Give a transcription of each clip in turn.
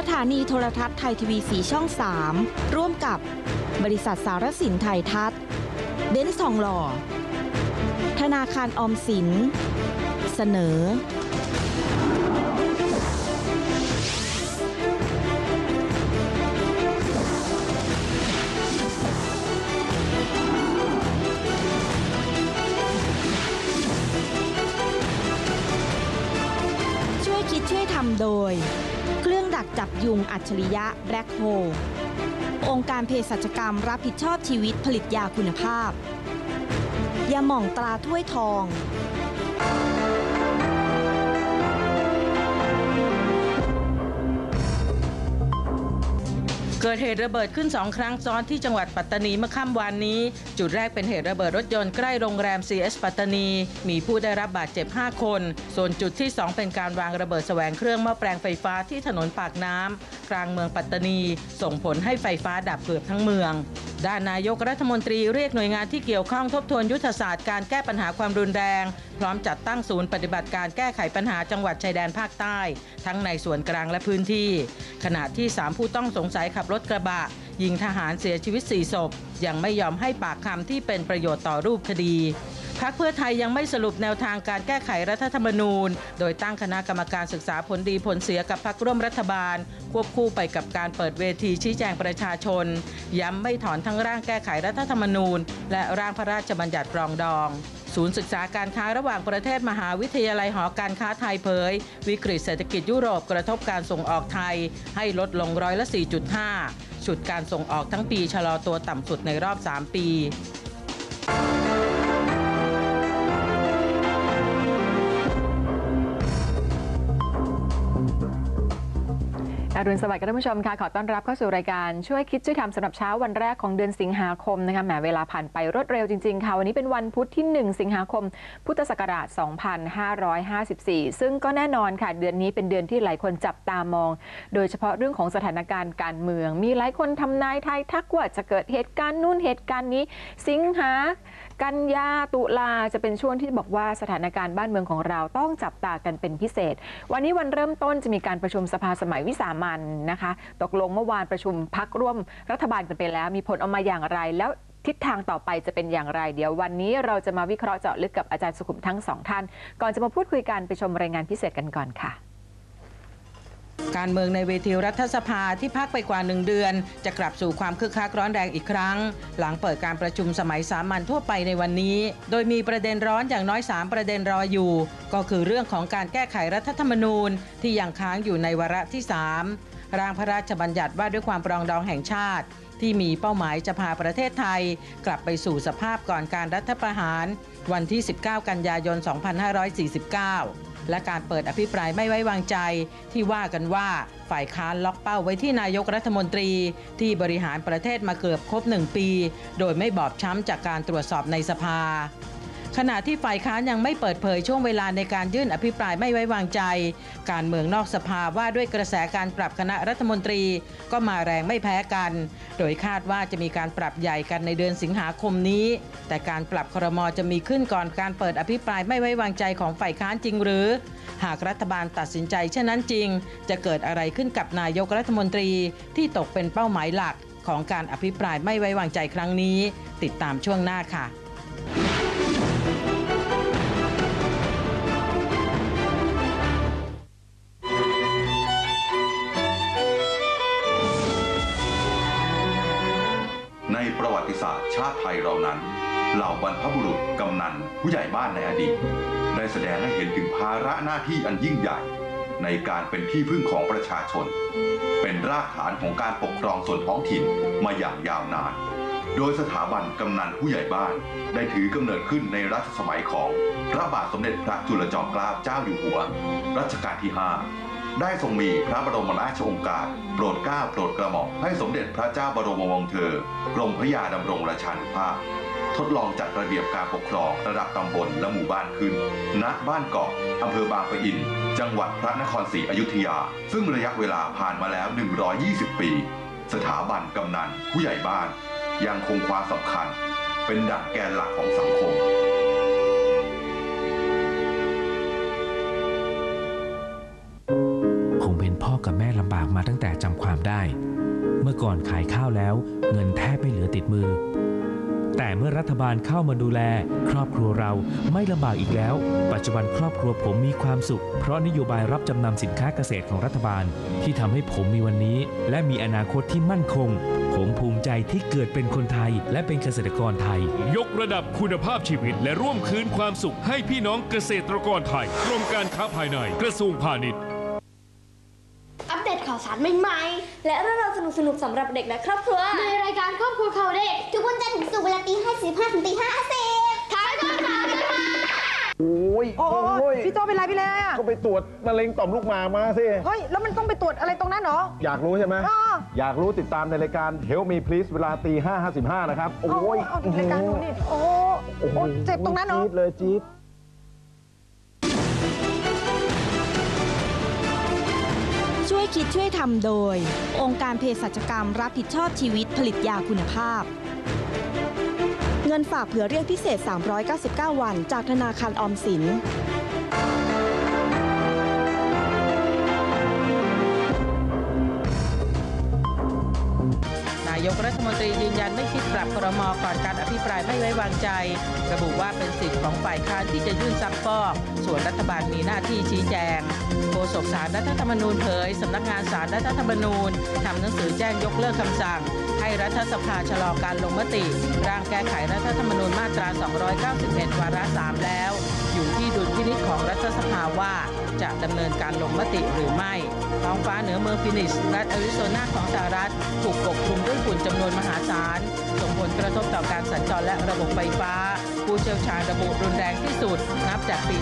สถานีโทรทัศน์ไทยทีวีสีช่อง 3 ร่วมกับบริษัทสารสินไทยทัศน์เบนซ์ทองหล่อ ธนาคารออมสิน เสนอ ช่วยคิดช่วยทำโดย จับยุงอัจฉริยะแบล็คโฮองค์การเภสัชกรรมรับผิดชอบชีวิตผลิตยาคุณภาพ ยาหม่องตราถ้วยทอง เกิดเหตุระเบิดขึ้น 2 ครั้งซ้อนที่จังหวัดปัตตานีเมื่อค่ำวานนี้ จุดแรกเป็นเหตุระเบิดรถยนต์ใกล้โรงแรม CS ปัตตานี มีผู้ได้รับบาดเจ็บ 5 คน ส่วนจุดที่ 2 เป็นการวางระเบิดแสวงเครื่องหม้อแปลงไฟฟ้าที่ถนนปากน้ำกลางเมืองปัตตานี ส่งผลให้ไฟฟ้าดับเกือบทั้งเมือง ด้านนายกรัฐมนตรีเรียกหน่วยงานที่เกี่ยวข้องทบทวนยุทธศาสตร์การแก้ปัญหาความรุนแรง พร้อมจัดตั้งศูนย์ปฏิบัติการแก้ไขปัญหาจังหวัดชายแดนภาคใต้ ทั้งในส่วนกลางและพื้นที่ ขณะที่ 3 ผู้ต้องสงสัยขับรถกระบะ ยิงทหารเสียชีวิต 4 ศพ ยังไม่ยอมให้ปากคำที่เป็นประโยชน์ต่อรูปคดี พักเพื่อไทยยังไม่สรุปแนวทางการแก้ไขรัฐธรรมนูญ โดยตั้งคณะกรรมการศึกษาผลดีผลเสียกับพักร่วมรัฐบาล ควบคู่ไปกับการเปิดเวทีชี้แจงประชาชน ย้ำไม่ถอนทั้งร่างแก้ไขรัฐธรรมนูญ และร่างพระราชบัญญัติปรองดองศูนย์ศึกษาการค้าระหว่างประเทศมหาวิทยาลัยหอการค้าไทยเผย วิกฤตเศรษฐกิจยุโรปกระทบการส่งออกไทย ให้ลดลงร้อยละ 4.5ฉุดการส่งออกทั้งปีชะลอตัวต่ำสุดในรอบ 3 ปี รุณสวัสดิ์ค่ะท่านผู้ชมค่ะขอต้อนรับเข้าสู่รายการช่วยคิดช่วยทำสำหรับเช้าวันแรกของเดือนสิงหาคมนะคะแหมเวลาผ่านไปรวดเร็วจริงๆค่ะวันนี้เป็นวันพุธที่ 1 สิงหาคม พุทธศักราช 2554 ซึ่งก็แน่นอนค่ะเดือนนี้เป็นเดือนที่หลายคนจับตามอง โดยเฉพาะเรื่องของสถานการณ์การเมือง มีหลายคนทำนายทายทักว่าจะเกิดเหตุการณ์นู่นเหตุการณ์นี้ สิงหากันยาตุลาจะเป็นช่วงที่บอกว่าสถานการณ์บ้านเมืองของเราต้องจับตากันเป็นพิเศษ วันนี้วันเริ่มต้นจะมีการประชุมสภาสมัยวิสามันนะคะ ตกลงเมื่อวานประชุมพักร่วมรัฐบาลกันไปแล้ว มีผลออกมาอย่างไร แล้วทิศทางต่อไปจะเป็นอย่างไร เดี๋ยววันนี้เราจะมาวิเคราะห์เจาะลึกกับอาจารย์สุขุมทั้งสองท่าน ก่อนจะมาพูดคุยกันไปชมรายงานพิเศษกันก่อนค่ะ การเมืองในเวทีรัฐสภาที่พักไปกว่าหนึ่งเดือน จะกลับสู่ความคึกคักร้อนแรงอีกครั้ง หลังเปิดการประชุมสมัยสามัญทั่วไปในวันนี้ โดยมีประเด็นร้อนอย่างน้อย 3 ประเด็นรออยู่ ก็คือเรื่องของการแก้ไขรัฐธรรมนูญ ที่ยังค้างอยู่ในวาระที่ 3 ร่างพระราชบัญญัติว่าด้วยความปรองดองแห่งชาติ ที่มีเป้าหมายจะพาประเทศไทย กลับไปสู่สภาพก่อนการรัฐประหาร วันที่ 19 กันยายน 2549 และการเปิดอภิปรายไม่ไว้วางใจ ที่ว่ากันว่าฝ่ายค้านล็อกเป้าไว้ที่นายกรัฐมนตรี ที่บริหารประเทศมาเกือบครบหนึ่งปี โดยไม่บอบช้ำจากการตรวจสอบในสภา ขณะที่ฝ่ายค้านยังไม่เปิดเผยช่วงเวลาในการยื่นอภิปรายไม่ไว้วางใจ การเมืองนอกสภาว่าด้วยกระแสการปรับคณะรัฐมนตรีก็มาแรงไม่แพ้กัน โดยคาดว่าจะมีการปรับใหญ่กันในเดือนสิงหาคมนี้ แต่การปรับครมจะมีขึ้นก่อนการเปิดอภิปรายไม่ไว้วางใจของฝ่ายค้านจริงหรือ หากรัฐบาลตัดสินใจเช่นนั้นจริง จะเกิดอะไรขึ้นกับนายกรัฐมนตรีที่ตกเป็นเป้าหมายหลักของการอภิปรายไม่ไว้วางใจครั้งนี้ ติดตามช่วงหน้าค่ะ ชาติไทยเรานั้น เหล่าบรรพบุรุษกำนันผู้ใหญ่บ้านในอดีต ได้แสดงให้เห็นถึงภาระหน้าที่อันยิ่งใหญ่ ในการเป็นที่พึ่งของประชาชน เป็นรากฐานของการปกครองส่วนท้องถิ่นมาอย่างยาวนาน โดยสถาบันกำนันผู้ใหญ่บ้าน ได้ถือกำเนิดขึ้นในรัชสมัยของพระบาทสมเด็จพระจุลจอมเกล้าเจ้าอยู่หัว รัชกาลที่ 5 ได้ทรงมีพระบรมราชโองการโปรดเกล้าโปรดกระหม่อมให้สมเด็จพระเจ้าบรมวงศ์เธอกรมพระยาดำรงราชานุภาพ ทดลองจัดระเบียบการปกครองระดับตำบลและหมู่บ้านขึ้น ณ บ้านเกาะอำเภอบางปะอิน จังหวัดพระนครศรีอยุธยา ซึ่งระยะเวลาผ่านมาแล้ว 120 ปี สถาบันกำนันผู้ใหญ่บ้าน ยังคงความสำคัญ เป็นดั่งแกนหลักของสังคม กับแม่ลำบากมาตั้งแต่จำความได้ เมื่อก่อนขายข้าวแล้ว เงินแทบไม่เหลือติดมือ แต่เมื่อรัฐบาลเข้ามาดูแล ครอบครัวเราไม่ลำบากอีกแล้ว ปัจจุบันครอบครัวผมมีความสุข เพราะนโยบายรับจำนำสินค้าเกษตรของรัฐบาล ที่ทำให้ผมมีวันนี้ และมีอนาคตที่มั่นคง ผมภูมิใจที่เกิดเป็นคนไทย และเป็นเกษตรกรไทย ยกระดับคุณภาพชีวิต และร่วมคืนความสุขให้พี่น้องเกษตรกรไทยกรมการค้าภายในกระทรวงพาณิชย์ สารใหม่ๆ และเรื่องราวสนุกๆสำหรับเด็กและครอบครัว ในรายการครอบครัวข่าวเด็ก ทุกวันจันทร์ถึงศุกร์เวลาตีห้าสิบห้าถึงตีห้าสิบท้ายก่อนข่าวกันค่ะโอ้ยโอ้ยพี่โจเป็นไรพี่เลยอะ ก็ไปตรวจมะเร็งต่อมลูกหมากมาสิ เฮ้ย แล้วมันต้องไปตรวจอะไรตรงนั้นเหรอ อยากรู้ใช่ไหมอ้ออยากรู้ติดตามในรายการ Help Me Please เวลาตีห้าห้าสิบห้านะครับ โอ้ยเอารายการหนูนี่ โอ้โหโอ้โหโอ้เจ็บตรงนั้นเหรอจี๊ดเลยจี๊ด คิดช่วยทำโดย องค์การเภสัชกรรมรับผิดชอบชีวิตผลิตยาคุณภาพ เงินฝากเผื่อเรียกพิเศษ 399 วัน จากธนาคารออมสินายกรัฐมนตรียืนยันไม่คิดปรับครมก่อนการอภิปรายไม่ไว้วางใจ ระบุว่าเป็นสิทธิ์ของฝ่ายค้านที่จะยื่นซักฟอกส่วนรัฐบาลมีหน้าที่ชี้แจงโฆษกสารรัฐธรรมนูญเผยสำนักงานสารรัฐธรรมนูญทำหนังสือแจ้งยกเลิกคำสั่ง ให้รัฐสภาชะลอการลงมติ ร่างแก้ไขรัฐธรรมนูญมาตรา 291 วาระ 3 แล้ว ของรัฐสภาว่า จะดำเนินการลงมติหรือไม่ท้องฟ้าเหนือเมืองฟินิชรัฐแอริโซนาของสหรัฐถูกปกคลุมด้วยฝุ่นจำนวนมหาศาล ส่งผลกระทบต่อการสัญจรและระบบไฟฟ้า ผู้เชี่ยวชาญระบุรุนแรงที่สุด นับจากปี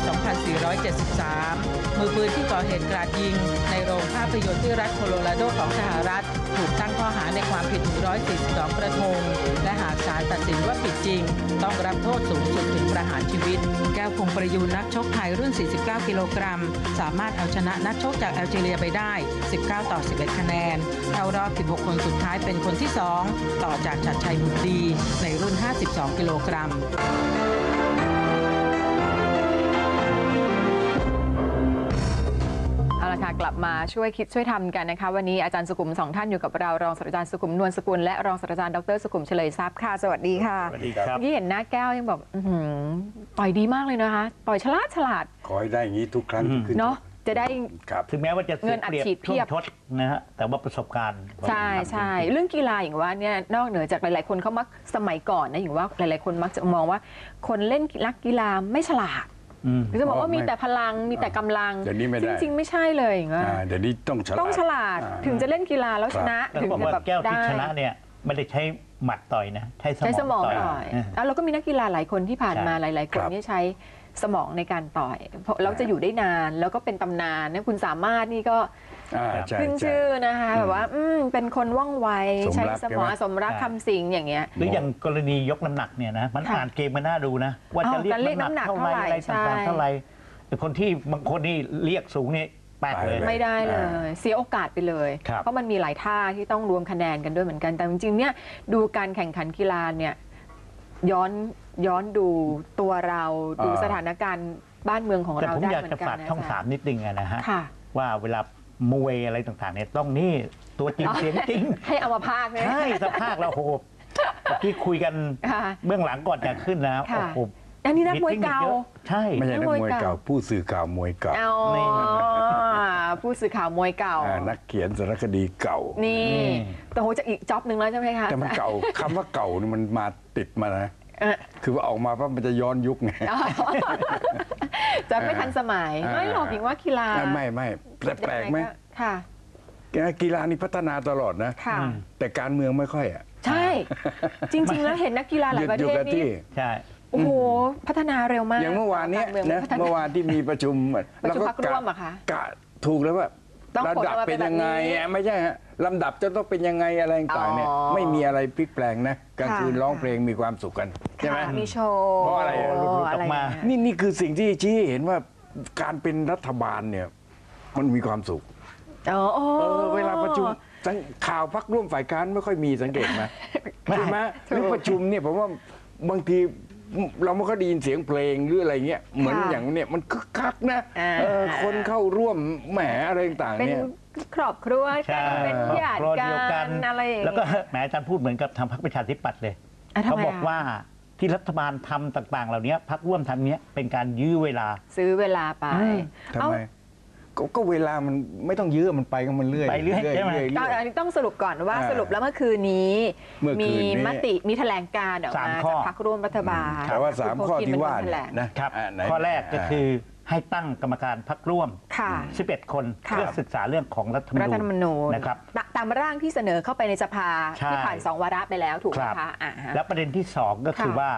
2473 มือปืนที่ก่อเหตุกราดยิง ในโรงภาพยนตร์ที่รัฐโคโลราโดของสหรัฐ ถูกตั้งข้อหาในความผิด 142 กระทง และหากศาลตัดสินว่าผิดจริง ต้องรับโทษสูงสุดถึงประหารชีวิต แก้วคงประยูนนักชกไทยรุ่น 49 กิโลกรัม สามารถเอาชนะนักชกจากแอลจีเรียไปได้ 19 ต่อ 11 คะแนน เข้ารอบ 16 คนสุดท้ายเป็นคนที่ 2 ต่อจากชัดชัยบุตรดี ในรุ่น 52 กิโลกรัม ละค่ะกลับมาช่วยคิดช่วยทำกันนะคะ วันนี้อาจารย์สุขุมสองท่านอยู่กับเรารองศาสตราจารย์สุขุมนวลสกุลและรองศาสตราจารย์ดรสุขุมเฉลยทรัพย์ค่ะสวัสดีค่ะสวัสดีครับ เมื่อกี้เห็นหน้าแก้วยังบอกอื้อหือต่อยดีมากเลยนะคะ ต่อยฉลาดฉลาดขอให้ได้อย่างนี้ทุกครั้งอืมที่ขึ้นเนาะจะได้ ครับ ถึงแม้ว่าจะเงินอัดฉีดเพียบ ช่วงทดนะฮะแต่ว่าประสบการณ์ใช่ใช่เรื่องกีฬาอย่างว่าเนี่ยนอกเหนือจากหลาย ๆ คนเขามักสมัยก่อนนะอย่างว่าหลาย ๆ คนมักจะมองว่า คนเล่นนักกีฬาไม่ฉลาดอืม หรือจะบอกว่าอ๋อมีไม่แต่พลังมีแต่กำลังเดี๋ยวนี้ไม่ได้จริงๆไม่ใช่เลยอย่างว่าอ่าเดี๋ยวนี้ต้องฉลาดต้องฉลาดอ่าถึงจะเล่นกีฬาแล้วชนะแล้วถึงบอกจะว่าแบบแก้วที่ได้ชนะเนี่ยไม่ได้ใช้หมัดต่อยนะใช้สมองใช้สมองต่อยต่อยอ่าแล้วเราก็มีนักกีฬาหลายคนที่ผ่านใช่มาหลาย ๆ คนครับที่ใช้สมองในการต่อยเพราะเราจะอยู่ได้นานแล้วก็เป็นตำนานนะคุณสามารถนี่ก็ อ่าใช่ขึ้นใช่ ชื่อนะคะอืมแบบว่าอืมเป็นคนว่องไวสมใช้รักสมองใช่ไหม สมรักคำสิงอย่างเงี้ย หรืออย่างกรณียกน้ำหนักเนี่ยนะมันค่ะอ่านเกมมันน่าดูนะ ว่าอ๋อจะเรียกการเรียกน้ำหนักน้ำหนักเท่าไหร่อะไรเท่าไหร่ต่างใช่ๆเท่าไหร่แต่คนที่บางคนนี่เรียกสูงนี่แปดเลยไปไม่ได้เลย เสียโอกาสไปเลย ครับ เพราะมันมีหลายท่าที่ต้องรวมคะแนนกันด้วยเหมือนกัน แต่จริงๆเนี่ยดูการแข่งขันกีฬาเนี่ยย้อนย้อนดูตัวเราดูอ่า สถานการณ์บ้านเมืองของแต่เราผมได้อยากเหมือจะนกันฝากนะช่องอาจาสารมย์นิดนึงอะนะฮะ ค่ะ ว่าเวลา มวยอะไรต่างๆเนี่ยต้องนี่ตัวจริงเสียงจริง ให้เอามาพากย์ไหมใช่สภาพเราโหที่คุยกันค่ะเบื้องหลังก่อนจะขึ้นนะค่ะ โอ้โหอันนี้นักมวยเก่าทคนิคยอะใช่ ไม่ใช่นักมวยนักมวยเก่าเก่า ผู้สื่อข่าวมวยเก่าเอานี่ผู้สื่อข่าวมวยเก่า อ่านักเขียนสารคดีเก่านี่นี่ แต่โหจะอีกจ็อบหนึ่งแล้วใช่ไหมคะ แต่มันเก่าคำว่าเก่านี่มันมาติดมานะเออ คือว่าออกมาปั๊บมันจะย้อนยุคไงอ๋อจะไม่ทันสมัยอ่าไม่หรอกพิงว่ากีฬา ไม่ไม่แต่แปลกไหมยังงค่ะกีฬานี่พัฒนาตลอดนะค่ะแต่การเมืองไม่ค่อยอะ ใช่ จริง ๆ แล้วเห็นนักกีฬาหหลายุยดประอยู่เทศกับนี่ที่ใช่โอ้โห พัฒนาเร็วมาก อย่างเมื่อวานเนี้ยกรมืองนะพัฒเมื่อวานที่มีประชุมประชุมเาพรรคร่วมเหรอคะกะถูกแล้วว่า ต้องระผลดับออกมาเป็เป็นนยังไงแบบนี้อะไม่ใช่ฮะลำดับจะต้องเป็นยังไงอะไรต่างๆเนี่ยอ๋อ ไม่มีอะไรพลิกแปลงนะกลางคืนค่ะร้องเพลงมีความสุขกันใช่ไหม ค่ะมีโชว์เพราะอะไรอะ หลุดๆออกมาะไรย่งเงี้ย นี่นี่คือสิ่งที่ชี้ให้เห็นว่าการเป็นรัฐบาลเนี่ย มันมีความสุข อ๋อเออเวลาประชุมสังข่าวพักร่วมฝ่ายค้านไม่ค่อยมีสังเกตไหมใช่ไหมถูกนี่ประชุมเนี่ยผมว่าบางที เราไม่ค่อยได้ยินเสียงเพลงหรืออะไรเงี้ยเหมือนค่ะอย่างเนี้ยมันคึกคักนะอ่า เออคนเข้าร่วมแหมอะไรต่างๆเป็นเนี่ย ครอบครัวใช่กันเป็นญาติครอบครัวกัเดียวกันนอะไรอย่างแล้วก็เงี้ยแหมอาจารย์พูดเหมือนกับทางพรรคประชาธิปัตย์เลยอะทำไมเขาบอกอะว่าที่รัฐบาลทำต่างๆ เหล่านี้พรรคร่วมทำเนี้ยเป็นการยื้อเวลา ซื้อเวลาไปทำเอ้าไม ก็ก็เวลามันไม่ต้องยื้อมันไปก็มันเรื่อยไปเรื่อยใช่ไหมเรื่อยก็อันนี้ต้องสรุปก่อนว่าอ่าสรุปแล้วเมื่อคืนนี้เมื่อคืมีนนี้มติมีแถลงการณ์ออกสามมาข้อ จากพรรคร่วมรัฐบาลแต่ว่าสามคุณข้อโพคินที่เป็นว่าคนแถลเนี่ยง นะครับอ่าไหนข้อแรกก็คือให้ตั้งกรรมการพรรคร่วม ค่ะ11 คนค่ะ เพื่อศึกษาเรื่องของรัฐธรรมรัฐธรรมนูญนะครับ ตตามร่างที่เสนอเข้าไปในสภาใช่ ที่ผ่านสองวาระไปแล้วถูกไหมครับคะอ่าฮะ แล้วประเด็นที่สองก็คือค่ะ ว่า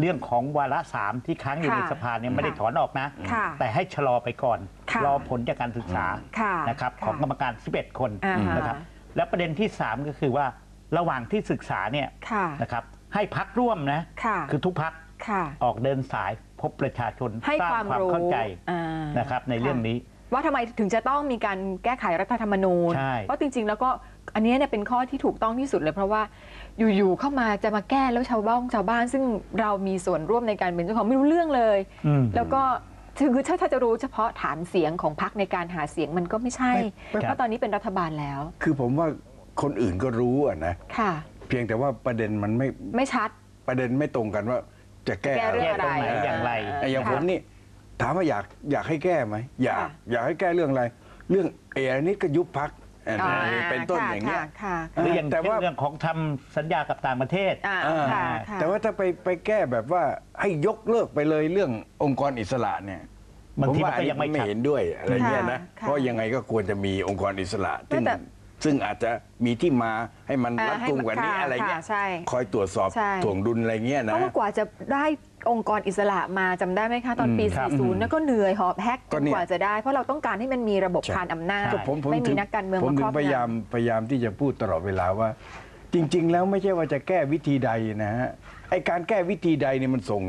เรื่องของวาระสามที่ค้างอยู่ค่ะในสภาเนี่ยไม่ได้ถอนออกนะ ค่ะแต่ให้ชะลอไปก่อน ค่ะรอผลจากการศึกษาค่ะนะครับค่ะของกรรมการ 11 คนอ่าฮะ นะครับและประเด็นที่ 3 ก็คือว่าระหว่างที่ศึกษาเนี่ยค่ะ นะครับให้พักร่วมนะค่ะ คือทุกพักค่ะ ออกเดินสายพบประชาชนให้สร้างความความรู้เข้าใจอ่านะครับในเรื่องนี้ ว่าทำไมถึงจะต้องมีการแก้ไขรัฐธรรมนูญ ใช่ เพราะจริง ๆ แล้วก็ อันเนี้ยเนี่ยเป็นข้อที่ถูกต้องที่สุดเลยเพราะว่าอยู่ๆเข้ามาจะมาแก้แล้วชาวบ้านชาวบ้าน ซึ่งเรามีส่วนร่วมในการเป็นเจ้าของไม่รู้เรื่องเลยอืมแล้วก็คือถ้าถ้าจะรู้เฉพาะฐานเสียงของพรรคในการหาเสียงมันก็ไม่ใช่ไม่เพราะตอนนี้เป็นรัฐบาลแล้ว คือผมว่าคนอื่นก็รู้อะนะค่ะ เพียงแต่ว่าประเด็นมันไม่ไม่ชัด ประเด็นไม่ตรงกันว่า จะแก้แก้เรื่องอะไรแก้ตรงไหนอย่างไรไอ้อย่างค่ะผมนี่ถามว่าอยากอยากให้แก้ไหมอยากค่ะอยากให้แก้เรื่องอะไร เรื่องเออันนี้ก็ยุบพัก อ่าเป็นต้นค่ะอย่างเงี้ย ค่ะค่ะหรืออย่างแต่เช่นว่า เรื่องของทำสัญญากับต่างประเทศ อ่าอ่า ค่ะค่ะ แต่ว่าถ้าไปไปแก้แบบว่าให้ยกเลิกไปเลยเรื่ององค์กรอิสระเนี่ยบางผมทีว่ามันก็ยังไม่ไม่ชัด เห็นด้วยอะไรเงี้ยนะค่ะเพราะยังไงก็ควรจะมีองค์กรอิสระซึ่งแต่ซึ่งอาจจะมีที่มาให้มันอ่ารัดกุมกว่านี้ให้อะไรเงี้ยค่ะใช่คอยตรวจสอบใช่ ถ่วงดุลอะไรเงี้ยเพนะ ราะว่ากว่าจะได้ องค์กรอิสระมาจำได้ไหมคะตอนปี อืมครับ40นั่นก็เหนื่อยหอบแฮกก็จนเนี่ย กว่าจะได้ เพราะเราต้องการให้มันมีระบบใช่ คานอำนาจ ก็ผมผมไม่มีถึงนักการเมืองผมมาถึครงอบพยายามงำ พยายามที่จะพูดตลอดเวลาว่า จริง ๆ แล้วไม่ใช่ว่าจะแก้วิธีใดนะฮะไอการแก้วิธีใดเนี่ยมันส่ง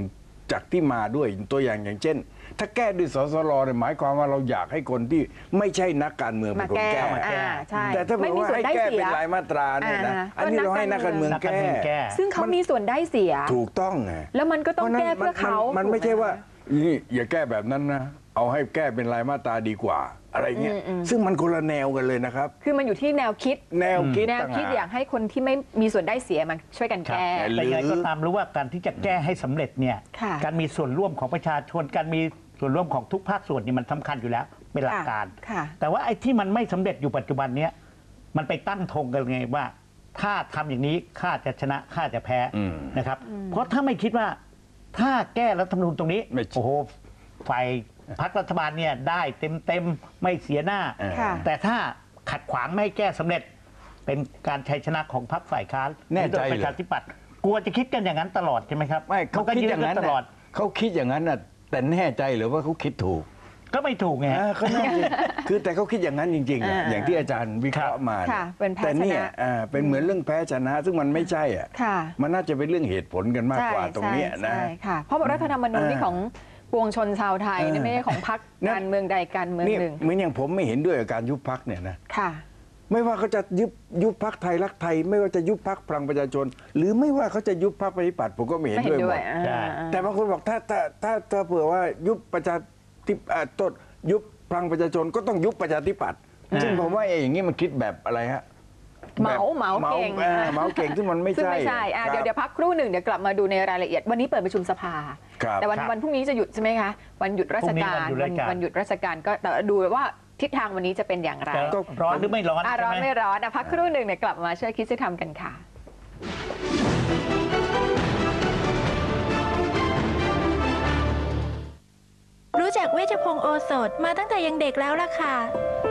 จากที่มาด้วยตัวอย่างอย่างเช่น ถ้าแก้ด้วยสสรเนี่ยหมายความว่าเราอยากให้คนที่ไม่ใช่นักการเมืองเป็มานคนแก้แก้ อ่าใช่แต่ถ้าไม่เผื่อมีว่าส่วนให้ได้แก้เสีเป็นยรายมาตราเนี่ยนะอ่าอันนี้เราให้นักการเมืองนักการแก้เมืองแก้ซึ่งเขามีส่วนได้เสีย ถูกต้องไงแล้วมันก็ต้องแก้เพื่อเขา มันถูกไม่หใช่ว่านี่อย่าแก้แบบนั้นนะ เอาให้แก้เป็นรายมาตราดีกว่า อะไรเงี้ยอืมอืมซึ่งมันคนละแนวกันเลยนะครับ คือมันอยู่ที่แนวคิดแนวคิดแนวต่างคิดหากอยากให้คนที่ไม่มีส่วนได้เสียมาช่วยกันครับแก้แต่ยังไงก็ตามรู้ว่าการที่จะแก้ให้สำเร็จเนี่ยค่ะการมีส่วนร่วมของประชาชนการมีส่วนร่วมของทุกภาคส่วนนี่มันสำคัญอยู่แล้วเป็นหลักการค่ะแต่ว่าไอ้ที่มันไม่สำเร็จอยู่ปัจจุบันเนี้ยมันไปตั้งธงกันไงว่า ถ้าทำอย่างนี้ข้าจะชนะข้าจะแพ้อืมนะครับ เพราะถ้าไม่คิดว่าถ้าแก้รัฐธรรมนูญตรงนี้ไม่โอ้โหฝ่าย พรรครัฐบาลเนี่ยได้เต็มเต็มๆไม่เสียหน้า ค่ะ แต่ถ้าขัดขวางไม่ให้แก้สำเร็จ เป็นการชัยชนะของพรรคฝ่ายค้านแน่ใจโดยประชาธิปัตย์กลัวจะคิดกันอย่างนั้นตลอดใช่ไหมครับไม่เขาก็คิดยือย่างนั้นตลอดน่ะเขาคิดอย่างนั้นน่ะแต่แน่ใจหรือว่าเขาคิดถูกก็ไม่ถูกไง อ่าเขาแน่ใจคือแต่เขาคิดอย่างนั้นจริงๆอะอ่าอย่างที่อาจารย์วิเคราะห์มาค่ะเป็นแพ้แต่เนี่ยชนะ อ่าเป็นเหมือนเรื่องแพ้ชนะ ซึ่งมันไม่ใช่อะค่ะมันน่าจะเป็นเรื่องเหตุผลกันมากกว่าตรงเนี้ยนะ ใช่ค่ะ เพราะว่ารัฐธรรมนูญนี่ของ ปวงชนชาวไทยเออนี่ไม่ใช่ของพรรคนั่นการเมืองใดการเมืองนี่หนึ่งเหมือนอย่างผมไม่เห็นด้วยกับการยุบพักเนี่ยนะค่ะไม่ว่าเขาจะยุบยุบพักไทยรักไทย ไม่ว่าจะยุบพักพลังประชาชน หรือไม่ว่าเขาจะยุบพักประชาธิปัตย์ผมก็ไม่เห็นไม่เห็ด้วยนหด้มวยดอ่าใช่อ่าแต่บางคนบอกถ้าถ้าถ้าถ้าเผื่อว่ายุบประชาธิปอ่าต้นยุบพลังประชาชนก็ต้องยุบประชาธิปัตย์ซึ่งผมว่าไอ้อย่างนี้มันคิดแบบอะไรฮะ เหมาแบบเหมาเก่งอ่าเหมาเก่งซึ่งมันไม่ซึ่งใช่ ไม่ใช่อะครับเดี๋ยวเดี๋ยวพักครู่หนึ่งเดี๋ยวกลับมาดูในรายละเอียด วันนี้เปิดประชุมสภา ครับแต่วันครับวันพรุ่งนี้จะหยุดใช่ไหมคะ วันหยุดราชการพรุ่งนี้วันหยุดราชการ วันหยุดราชการก็แต่ดูว่าทิศทางวันนี้จะเป็นอย่างไรจะร้อนหรือไม่ร้อนอะใช่ร้อนไหมไม่ร้อนอะพักครู่หนึ่งเดี๋ยวกลับมาช่วยคิดช่วยทำกันค่ะ รู้จักเวชพงศ์โอสถมาตั้งแต่ยังเด็กแล้วล่ะค่ะทุกค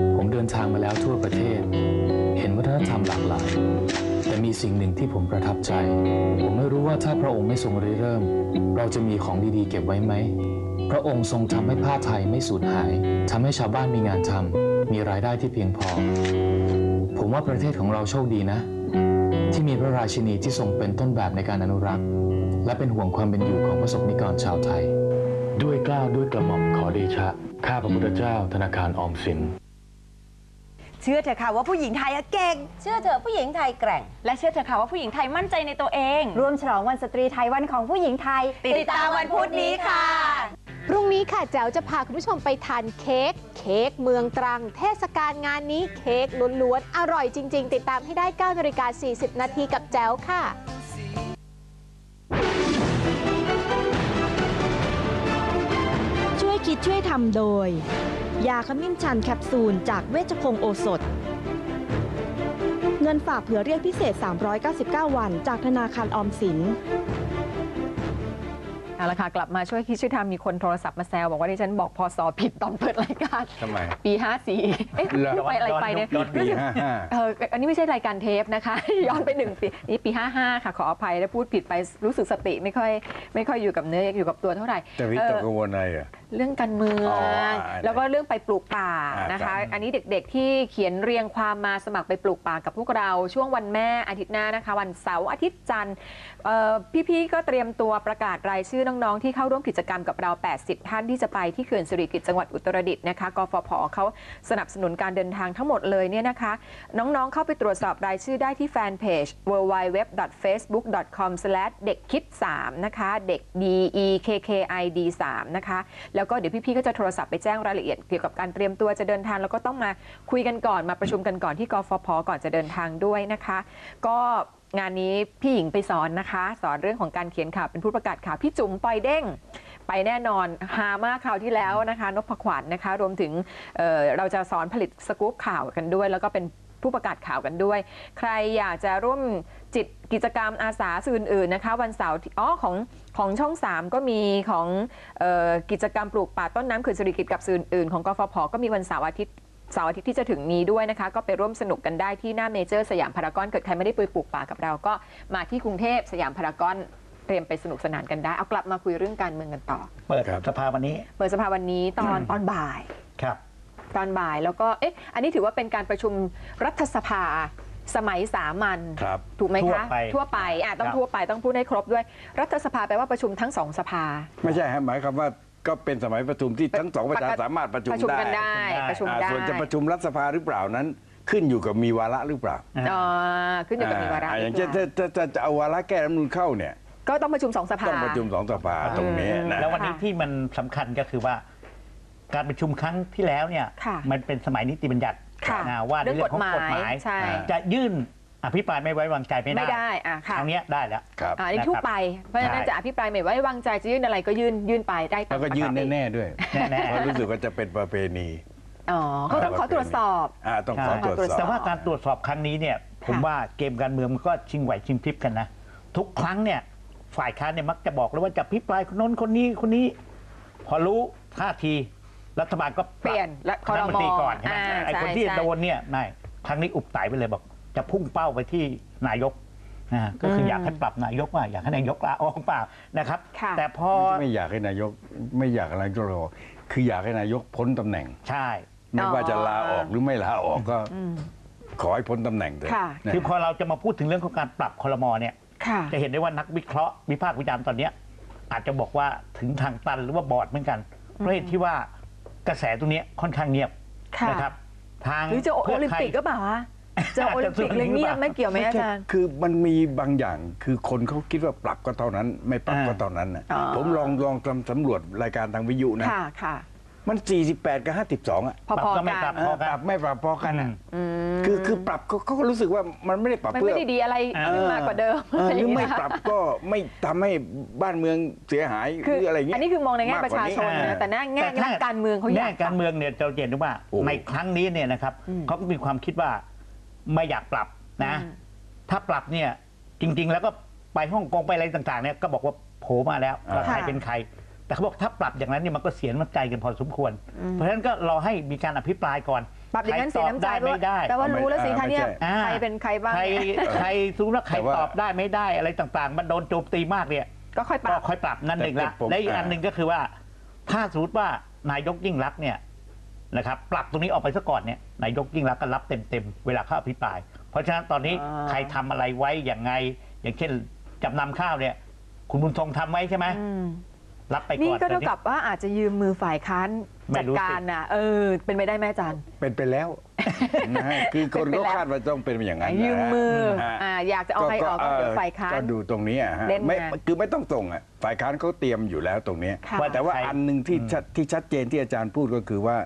เดินทางมาแล้วทั่วประเทศ เห็นวัฒนธรรมหลากหลาย แต่มีสิ่งหนึ่งที่ผมประทับใจ ผมไม่รู้ว่าถ้าพระองค์ไม่ทรงริเริ่ม เราจะมีของดีๆ เก็บไว้ไหม พระองค์ทรงทำให้ผ้าไทยไม่สูญหายทำให้ชาวบ้านมีงานทำมีรายได้ที่เพียงพอ ผมว่าประเทศของเราโชคดีนะ ที่มีพระราชินีที่ทรงเป็นต้นแบบในการอนุรักษ์ และเป็นห่วงความเป็นอยู่ของประสบนิกรชาวไทย ด้วยกล้าวด้วยกระหม่อมขอเดชะข้าพระพุทธเจ้าธนาคารออมสิน เชื่อเถอะค่ะว่าผู้หญิงไทยอะเก่ง เชื่อเถอะผู้หญิงไทยแกร่ง และเชื่อเถอะค่ะว่าผู้หญิงไทยมั่นใจในตัวเอง ร่วมฉลองวันสตรีไทยวันของผู้หญิงไทยติดตามวันพุธนี้ค่ะ พรุ่งนี้ค่ะแจ๋วจะพาคุณผู้ชมไปทานเค้ก เค้กเมืองตรัง เทศกาลงานนี้เค้กล้วนๆ อร่อยจริง ๆ ติดตามให้ได้9นาฬิกา40 นาทีกับแจ๋วค่ะช่วยคิดช่วยทำโดย ยาขมิ้นชันแคปซูล จากเวชพงศ์โอสถ เงินฝากเผื่อเรียกพิเศษ 399 วัน จากธนาคารออมสิน เอาละค่ะ กลับมาช่วยคิดช่วยทำมีคนโทรศัพท์มาแซว บอกว่าที่ฉันบอกพศผิดตอนเปิดรายการทำไม ปี 54 เอ๊ะเหรอไปอะไรไปเนี่ยย้อนปีรู้สึก55เอออันนี้ไม่ใช่รายการเทปนะคะ ย้อนไปหนึ่งปีนี่ปี 55 ค่ะ ขออภัยได้พูดผิดไปรู้สึกสติไม่ค่อยไม่ค่อยอยู่กับเนื้ออยู่กับตัวเท่าไหร่แต่วิเอตอกกังวลอะไรอะเรื่องการเมืองอ๋ออ่าแล้วก็เรื่องไปปลูกป่าอ่านนะคะ ครับ อันนี้เด็กๆที่เขียนเรียงความมาสมัครไปปลูกป่ากับพวกเราช่วงวันแม่อาทิตย์หน้านะคะ วันเสาร์อาทิตย์จันทร์เอ่อ พี่ๆก็เตรียมตัวประกาศรายชื่อน้องๆที่เข้าร่วมกิจกรรมกับเรา 80 ท่านที่จะไปที่เขื่อนสิริกิติ์จังหวัดอุตรดิตถ์นะคะกฟผเขาสนับสนุนการเดินทางทั้งหมดเลยเนี่ยนะคะ น้องๆเข้าไปตรวจสอบรายชื่อได้ที่แฟนเพจ www.facebook.com เด็กคิด3นะคะเด็ก D E K K I D 3นะคะแล้วก็เดี๋ยวพี่ๆก็จะโทรศัพท์ไปแจ้งรายละเอียดเกี่ยวกับการเตรียมตัวจะเดินทางแล้วก็ต้องมาคุยกันก่อนมาประชุมกันก่อนที่กฟผก่อนจะเดินทางด้วยนะคะ ก็ งานนี้พี่หญิงไปสอนนะคะ สอนเรื่องของการเขียนข่าวเป็นผู้ประกาศข่าวพี่จุ๋มปอยเด้งไปแน่นอนฮามากคราวที่แล้วนะคะนพขวัญนะคะ รวมถึงเเราจะสอนผลิตสกู๊ปข่าวกันด้วย แล้วก็เป็นผู้ประกาศข่าวกันด้วย ใครอยากจะร่วมจิตกิจกรรมอาสาสื่ออื่นนะคะ วันเสาร์อ๋อของของช่อง 3 ก็มีของออกิจกรรมปลูกป่าต้นน้ำเขื่อนสิริกิตกับสื่ออื่นของกฟผก็มีวันเสาร์อาทิตย์ เสาร์อาทิตย์ที่จะถึงนี้ด้วยนะคะ ก็ไปร่วมสนุกกันได้ที่หน้าเมเจอร์สยามพารากอนเกิดใครไม่ได้ไปปลูกป่ากับเราก็มาที่กรุงเทพสยามพารากอนเตรียมไปสนุกสนานกันได้ เอากลับมาคุยเรื่องการเมืองกันต่อ เปิดสภาวันนี้ เปิดสภาวันนี้ตอนตอนบ่าย ครับ ตอนบ่ายแล้วก็เอ๊ะอันนี้ถือว่าเป็นการประชุมรัฐสภาสมัยสามัญครับถูกไหมทั่วคะ ไปทั่วไปอะต้องครับ ทั่วไปต้องพูดให้ครบด้วย รัฐสภาแปลว่าประชุมทั้งสองสภา ไม่ใช่ฮะหมายความว่า ก็เป็นสมัยประชุมที่ทั้งสองประชาสามารถประชุมประชุมได้กันได้ประชุมอ่าได้ ส่วนจะประชุมรัฐสภาหรือเปล่านั้น ขึ้นอยู่กับมีวาระหรือเปล่าอ๋อขึ้นอยู่กับมีวาระอ่อย่างหรืเช่นอเปล่าถ้าถ้าจะเอาวาระแก้รัฐธรรมนูญเข้าเนี่ย ก็ต้องประชุมสองสภาต้องประชุมสองสภาตรงนี้นะแล้ววันนี้ที่มันสำคัญก็คือว่า การประชุมครั้งที่แล้วเนี่ยค่ะมันเป็นสมัยนิติบัญญัติค่ะนะว่าในเรื่องเรื่องของกกฎฎหหมามายยใช่จะยื่น อภิปรายไม่ไว้วางใจไม่ได้ไม่ได้อะค่ะครั้งเนี้ยได้แล้วครับอ่าอันนี้ทั่วไปเพราะฉะนั้นจะอภิปรายไม่ไว้วางใจจะยื่นอะไรก็ยื่นยื่นไปได้ตามแล้วก็ยื่นปติแน่ๆด้วยแน่ๆเพราะรู้สึกว่าจะเป็นประเพณีอ๋อเขาต้องขอตรวจสอบอ่าต้องขอตรวจสอบแต่ว่าการตรวจสอบครั้งนี้เนี่ย ผมว่าเกมการเมืองมันก็ชิงไหวชิงพริบกันนะทุกครั้งเนี่ยฝ่ายค้านเนี่ยมักจะบอกเลยว่าจะพิปรายคนโน้นคนนี้คนนี้ พอรู้ท่าทีรัฐบาลก็เปลี่ยนและคคอณะรมนมตรีก่อนใช่ไหมอ่าไอ้คนใช่ที่ใช่โดนเนี่ยนายครั้งนี้อุบไตไปเลยบอก จะพุ่งเป้าไปที่นายกนะก็คืออมอยากให้ปรับนายกว่าอยากให้นายกลาออกเปล่านะครับ แต่พอไม่อยากให้นายกไม่อยากอะไรก็รอคืออยากให้นายกพ้นตำแหน่ง ใช่ ไม่ว่าจะลาออกหรือไม่ลาออกก็อืมขอให้พ้นตำแหน่งเถอะค่ะนะคือพอเราจะมาพูดถึงเรื่องของการปรับคอรมอเนี่ยค่ะจะเห็นได้ว่านักวิเคราะห์วิพากษ์วิจารณ์ตอนเนี้ยอาจจะบอกว่าถึงทางตันหรือว่าบอดเหมือนกันเพราะเหตุที่ว่ากระแสตรงเนี้ยค่อนข้างเงียบค่ะนะครับ ทางหรือจะโอเพื่ลิมไทยปิกก็เปล่าวะ จะโอลิมปิกเลยเงียบไม่เกี่ยวไหมอาจารย์ คือมันมีบางอย่างคือคนเขาคิดว่าปรับก็เท่านั้น ไม่ปรับก็เท่านั้นนะอ๋อผมลองลองทำสำรวจรายการทางวิทยุนะค่ะค่ะมัน 48 กับ 52 อะ พอๆปรับก็ไม่กันปรับเออปรับไม่ปรับพอกันอะอืมคือคือปรับเขาเขาก็รู้สึกว่ามันไม่ได้ปรับมันเพื่อไม่ได้ดีอะไรขึ้นมากกว่าเดิมเออหรือไม่ะรย่างเงี้ยปรับก็ไม่ทำให้บ้านเมืองเสียหายหคือรืออะไรเงี้ยอันนี้คือมองในแง่กประกว่ชาชนอ่นะแต่แง่แง่แต่ถ้าการเมืองเขาอยากแง่การเมืองเนี่ยเราเห็นได้ว่าโอ้โหในครั้งนี้เนี่ยนะครับอืมเขาก็มีความคิดว่า ไม่อยากปรับนะอืมถ้าปรับเนี่ยจริง ๆ แล้วก็ไปฮ่องกงไปอะไรต่างๆเนี่ยก็บอกว่าโผล่มาแล้วว่าใครค่ะเป็นใคร แต่เขาบอกถ้าปรับอย่างนั้นเนี่ยมันก็เสียน้ำใจกันพอสมควร เพราะฉะนั้นก็รอให้มีการอภิปรายก่อนปรับอย่างนั้นเสียน้ำใจใครตอบได้ด้วยไม่ได้แต่ว่ารู้แล้วสิคะเนี่ยอ่าใครเป็นใครบ้างใครเนี่ยใครรู้ว่าใครแต่ว่าตอบได้ไม่ได้อะไรต่างๆ มันโดนโจมตีมากเนี่ยก็ค่อยปก็รับค่อยปรับนั่นหนึ่งละแต่ผมและอีกอันหนึ่งก็คือว่า ถ้าสมมติว่านายกยิ่งรักษณ์เนี่ย นะครับปรับตรงนี้ออกไปซะก่อนเนี่ยนายกยิ่งรักษณ์ก็รับเต็มๆเวลาเข้าอภิปราย เพราะฉะนั้นตอนนี้อ่า ใครทำอะไรไว้อย่างไง อย่างเช่นจำนำข้าวเนี่ย คุณบุญทรงทำไว้ใช่ไหมอืมรับไปก่อนนี่ก็เท่าแต่กับว่าอาจจะยืมมือฝ่ายค้านไม่จัดรู้สิการนะเออ เป็นไปได้ไหมอาจารย์ เป็นไปแล้วนะฮะคือคนเป็นก็ไปแล้ว คาดว่าต้องเป็นอย่างนั้นนะฮะยืมมือฮะอ่าอยากจะเอาใครออกก็เดี๋ยวฝ่ายค้าน ก็ดูตรงนี้อะฮะเล่นไม่งานคือไม่ต้องส่งอะฝ่ายค้านเขาเตรียมอยู่แล้วตรงเนี้ย ค่ะ แต่ว่าใครอันหนึ่งที่ชัดที่ชัดเจนที่อาจารย์พูดก็คือว่า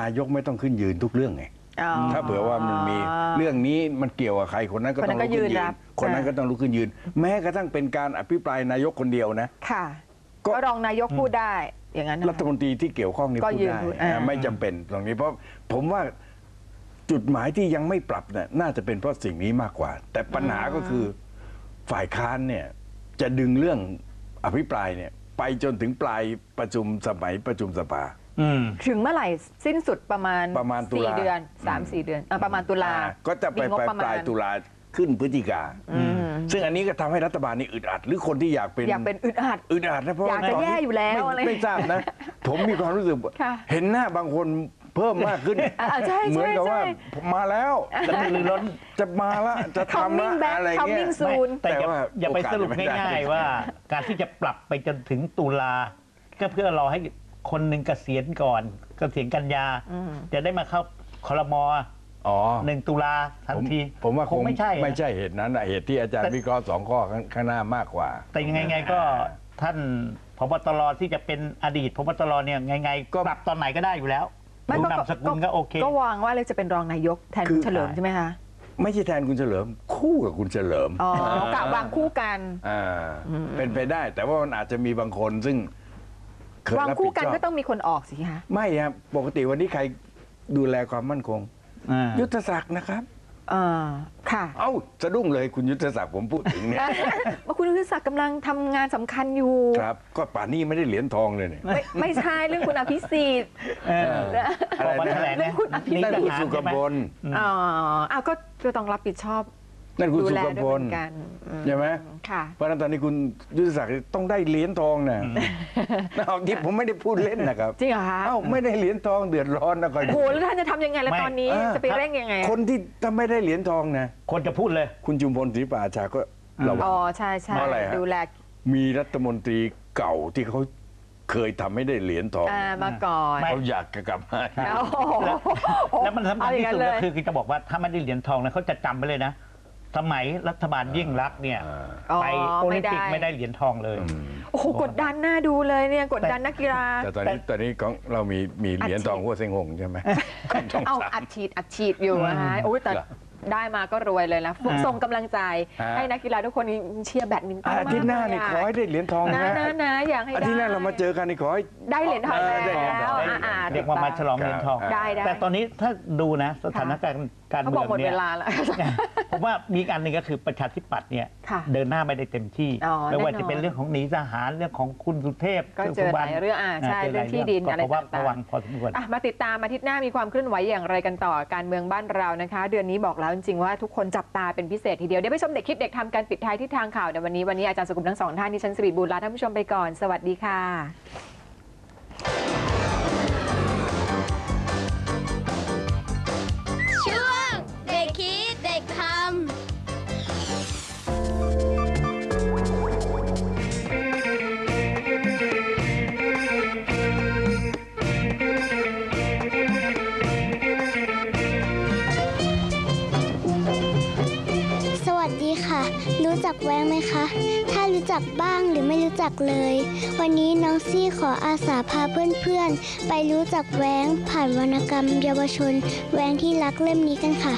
นายกไม่ต้องขึ้นยืนทุกเรื่องไงอ๋อถ้าเผื่อว่ามันมีเรื่องนี้มันเกี่ยวกับใครคนนั้นก็คนนั้ต้องนก็ลุกขึ้นยืยืนรันบคนนั้นอ่าก็ต้องลุกขึ้นยืน แม้กระทั่งเป็นการอภิปรายนายกคนเดียวนะค่ะก็รองนายกพูดได้อย่างนั้นนะรัฐมนตรีที่เกี่ยวข้องนี่ก็พูดยืนได้พูดอ่าอ่าไม่จำเป็นตรงนี้เพราะผมว่าจุดหมายที่ยังไม่ปรับเนี่ยน่าจะเป็นเพราะสิ่งนี้มากกว่า แต่ปัญหาก็คือฝ่ายค้านเนี่ยจะดึงเรื่องอภิปรายเนี่ยไปจนถึงปลายประชุมสมัยประชุมสภา ถึงเมื่อไหร่สิ้นสุดประมาณประมาณตุลาสี่เดือนสามสี่เดือนอะประมาณตุลาอ่าก็จะไปมีงบปลายประปมาลายณตุลาขึ้นพฤศจิกาอืมซึ่งอันนี้ก็ทำให้รัฐบาลนี่อึดอัด หรือคนที่อยากเป็นอยากเป็นอึดอัด อึดอัดนะเพราะอยากจะตนนี้แย่อยู่แล้วไม่อะไรไม่ทราบนะ ผมมีความรู้สึกว่าค่ะเห็นหน้าบางคนเพิ่มมากขึ้น อ่าใช่เหมือนกับใช่ว่าใช่ผมมาแล้วกระตือรือร้น จะมาละจะทำ Coming ละ back อะไรเงี้ย coming soon แต่อย่าว่าอย่าไปโกสสรุปม่ได้ ง่ายๆว่า การที่จะปรับไปจนถึงตุลาก็เพื่อรอให้ คนหนึ่งเกษียณก่อนเกษียณกันยา อืม จะได้มาเข้าคอรมออ๋อหนึ่งตุลาทันทีผมผมว่าคงไม่ใช่อะ ไม่ใช่เหตุนั้นอะเหตุที่อาจารย์วิเคราะห์สองข้อข้างข้างหน้ามากกว่า แต่ยังไงไงก็ท่านพบตรที่จะเป็นอดีตพบตรเนี่ยไงไงก็ปรับตอนไหนก็ได้อยู่แล้วไม่ดูก็นามสกุลก็โอเค ก็วางว่าเลยจะเป็นรองนายกแทนคืคุอณเฉลิมใช่ไหมคะไม่ใช่แทนคุณเฉลิม คู่กับคุณเฉลิมอ๋อกะวางคู่กันอ่าเป็นไปได้ แต่ว่ามันอาจจะมีบางคนซึ่งเคย วางรับคู่ผิดกันชอบก็ต้องมีคนออกสิคะไม่ครับปกติวันนี้ใครดูแลความมั่นคง ยุทธศักดิ์นะครับอ่าค่ะ เอ้าสะดุ้งเลยคุณยุทธศักดิ์ผมพูดถึงเนี่ยว่าคุณวิศักดิ์กำลังทำงานสำคัญอยู่ ครับ ก็ป่านนี้ไม่ได้เหรียญทองเลยเนี่ยไม่ไม่ใช่เรื่องคุณอภิสิทธิ์อะไรวันนะแถลงเรื่องคุณอภินั่นสิทคุณธิ์สุกพลอ๋ออ้าวก็ก็ต้องรับผิดชอบ นั่นคุณดูสุแลกด้วยพเหลมือนกันอืมใช่ไหมค่ะ เพราะฉะนั้นตอนนี้คุณยุทธศักดิ์ต้องได้เหรียญทองนะเอาที่ผมไม่ได้พูดเล่นนะครับจริงเหรอคะเอ้าไม่ได้เหรียญทองเดือดร้อนนะคอยโอ้ดูโหแล้วท่านจะทำยังไงล่ะไม่ ตอนนี้อ่าจะไปเร่งยังไงคนที่ถ้าไม่ได้เหรียญทองนะคนจะพูดเลย คุณจุมพลศรีปราชาก็ระวัง อ๋อใช่ใช่เพราะอะไรฮะ ดูแลมีรัฐมนตรีเก่าที่เขาเคยทำให้ได้เหรียญทองอ่ามาก่อนเขาอยากจะกลับมา โอ้โหแล้วมันสำคัญเอาอย่าที่งนั้นสุดเลก็ยคือคือจะบอกว่าถ้าไม่ได้เหรียญทองนะเขาจะจำไปเลยนะ สมัยรัฐบาลยิ่งรักษณ์เนี่ยอ๋อไปโอลิมปิกไม่ไม่ได้ ได้เหรียญทองเลย โอ้โหกดดันน่าดูเลยเนี่ยกดดันนักกีฬา แต่ตอนนี้ตอนนี้ของเรามีมีเหรียญทองหัวเซ็งหงใช่ไหมช่องเอาสาม อัดฉีดอัดฉีดอยู่นะคะโอ้ยแต่เหรอได้มาก็รวยเลยนะอ่าส่งกำลังใจฮะ ให้นักกีฬาทุกคนเชียร์แบดมินตันอาทิตย์หน้านี่มกขอให้ได้เหรียญทองนะนะนะนะอยากให้อาได้ทิตย์หน้าเรามาเจอกันนี่ขอให้ ได้เหรียญทองเอแล้อได้เหรียญทองวได้อ่าเรียกว่ามาฉลองเหรียญทอง ได้ได้ แต่ตอนนี้ถ้าดูนะสถานการณ์ การเขาเมืบออกงหมดเนี่เวย ลาแล้ว ผมว่ามีอีกอันหนึ่งก็คือประชาธิปัตย์เนี่ยค่ะเดินหน้าไม่ได้เต็มที่อ๋อไม่ว่าแน่นอนจะเป็นเรื่องของหนีทหารเรื่องของคุณสุเทพก็เจอหลายเรื่องอ่าใช่จเรื่องที่ดินอะไรก็เพราะว่าต่างๆ ระวังพอสมควร อะมาติดตามอาทิตย์หน้ามีความเคลื่อนไหวอย่างไรกันต่อการเมืองบ้านเรานะคะ เดือนนี้บอกแล้วจริงๆว่าทุกคนจับตาเป็นพิเศษทีเดียว เดี๋ยวไปชมเด็กคิดเด็กทำการปิดท้ายที่ทางข่าวในวันนี้วันนี้อาจารย์สุขุมทั้งสองท่านที่ฉันสิริบูรลาท่านผู้ชมไปก่อนสวัสดีค่ะ ไหมคะ ถ้ารู้จักบ้างหรือไม่รู้จักเลย วันนี้น้องซี่ขออาสาพาเพื่อนๆ ไปรู้จักแว้งผ่านวรรณกรรม เยาวชน แว้งที่รักเล่มนี้กันค่ะ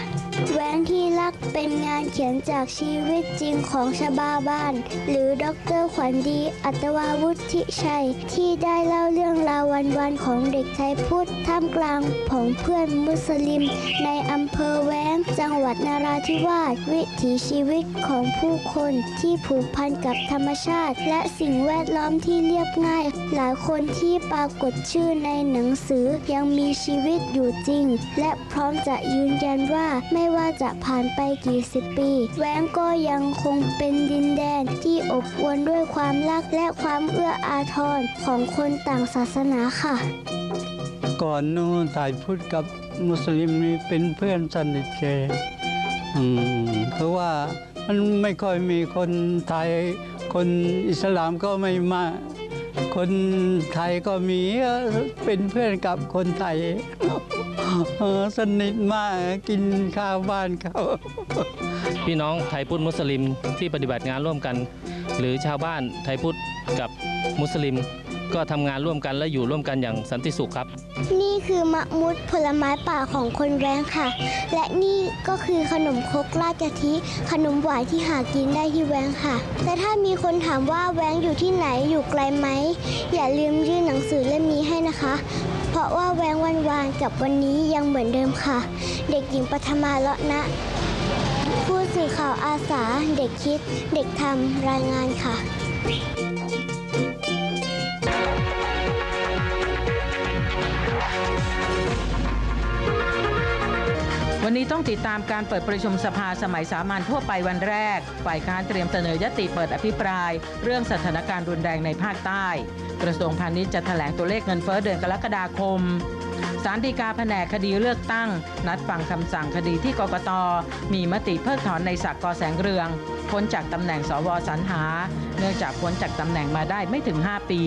แว้งที่รักเป็นงานเขียนจากชีวิตจริงของชาวบ้าบ้าน หรือดรขวัญดี อัตวาวุฒิชัย ที่ได้เล่าเรื่องราววันๆของเด็กไทยพุทธท่ามกลางผองเพื่อนมุสลิมในอำเภอแว้ง จังหวัดนาราธิวาสวิถีชีวิตของผู้คนที่ผูกพันกับธรรมชาติ และสิ่งแวดล้อมที่เรียบง่าย หลายคนที่ปรากฏชื่อในหนังสือยังมีชีวิตอยู่จริง และพร้อมจะยืนยันว่าไม่ว่าจะผ่านไปกี่สิบปี แว้งก็ยังคงเป็นดินแดนที่อบอวลด้วยความรักและความเอื้ออาทรของคนต่างศาสนาค่ะ ก่อนนู้นสายพุทธกับ มุสลิมนี่เป็นเพื่อนสนิทกันอืมเพราะว่ามันไม่ค่อยมีคนไทย คนอิสลามก็ไม่มากคนไทยก็มีเอ่อเป็นเพื่อนกับคนไทยเออสนิทมากกินข้าวบ้านเขาพี่น้องไทยพุทธมุสลิมที่ปฏิบัติงานร่วมกัน หรือชาวบ้านไทยพุทธกับมุสลิม ก็ทำงานร่วมกันและอยู่ร่วมกันอย่างสันติสุขครับ นี่คือมะมุดผลไม้ป่าของคนแว้งค่ะ และนี่ก็คือขนมครกราดกะทิ ขนมหวานที่หากินได้ที่แว้งค่ะ แต่ถ้ามีคนถามว่าแว้งอยู่ที่ไหนอยู่ไกลไหม อย่าลืมยื่นหนังสือเล่มนี้ให้นะคะ เพราะว่าแว้งวันวานกับวันนี้ยังเหมือนเดิมค่ะ เด็กหญิงปัทมาเลาะนะ ผู้สื่อข่าวอาสา เด็กคิด เด็กทำรายงานค่ะ วันนี้ต้องติดตามการเปิดประชุมสภาสมัยสามัญทั่วไปวันแรก ฝ่ายค้านเตรียมเสนอยติเปิดอภิปราย เรื่องสถานการณ์รุนแรงในภาคใต้ กระทรวงพาณิชย์จะแถลงตัวเลขเงินเฟ้อเดือนกรกฎาคมสารดีกาแผนกคดีเลือกตั้ง นัดฟังคำสั่งคดีที่กกต มีมติเพิกถอนในศักกอแสงเรืองพ้นจากตำแหน่งสวสรรหา เนื่องจากพ้นจากตำแหน่งมาได้ไม่ถึง 5 ปี